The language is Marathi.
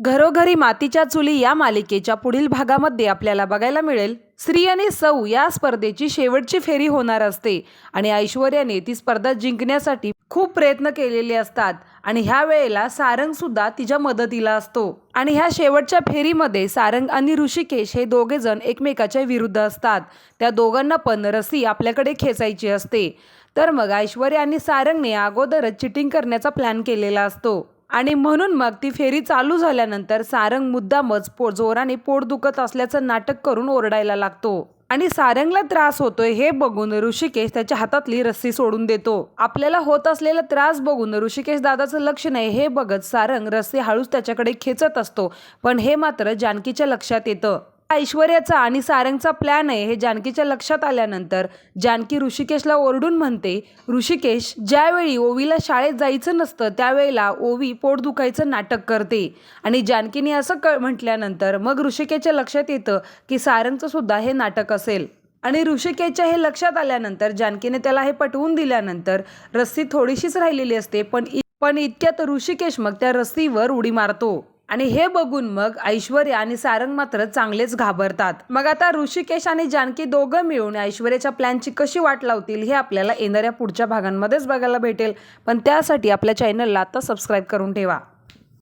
घरोघरी मातीच्या चुली या मालिकेच्या पुढील भागामध्ये आपल्याला बघायला मिळेल. श्री आणि सौ या स्पर्धेची शेवटची फेरी होणार असते आणि ऐश्वर्याने ती स्पर्धा जिंकण्यासाठी खूप प्रयत्न केलेले असतात आणि ह्या वेळेला सारंग सुद्धा तिच्या मदतीला असतो. आणि ह्या शेवटच्या फेरीमध्ये सारंग आणि ऋषिकेश हे दोघे जण एकमेकाच्या विरुद्ध असतात. त्या दोघांना पण रसी आपल्याकडे खेचायची असते. तर मग ऐश्वर्या आणि सारंगने अगोदरच चिटिंग करण्याचा प्लॅन केलेला असतो. आणि म्हणून मग ती फेरी चालू झाल्यानंतर सारंग मुद्दामच पो जोराने पोट दुखत असल्याचं नाटक करून ओरडायला लागतो. आणि सारंगला त्रास होतोय हे बघून ऋषिकेश त्याच्या हातातली रस्सी सोडून देतो. आपल्याला होत असलेला त्रास बघून ऋषिकेश दादाचं लक्ष नाही हे बघत सारंग रस्सी हळूच त्याच्याकडे खेचत असतो. पण हे मात्र जानकीच्या लक्षात येतं. ऐश्वर्याचा आणि सारंगचा प्लॅन आहे हे जानकीच्या लक्षात आल्यानंतर जानकी ऋषिकेशला ओरडून म्हणते ऋषिकेश ज्यावेळी ओवीला शाळेत जायचं नसतं त्यावेळेला ओवी पोट दुखायचं नाटक करते. आणि जानकीने असं क म्हटल्यानंतर मग ऋषिकेशच्या लक्षात येतं की सारंगचं सुद्धा हे नाटक असेल. आणि ऋषिकेशच्या हे लक्षात आल्यानंतर जानकीने त्याला हे पटवून दिल्यानंतर रस्सी थोडीशीच राहिलेली असते पण पण इतक्यात ऋषिकेश मग त्या रस्सीवर उडी मारतो. आणि हे बघून मग ऐश्वर्या आणि सारंग मात्र चांगलेच घाबरतात. मग आता ऋषिकेश आणि जानकी दोघं मिळून ऐश्वर्याच्या प्लॅनची कशी वाट लावतील हे आपल्याला येणाऱ्या पुढच्या भागांमध्येच बघायला भेटेल. पण त्यासाठी आपल्या चॅनलला आता सबस्क्राईब करून ठेवा.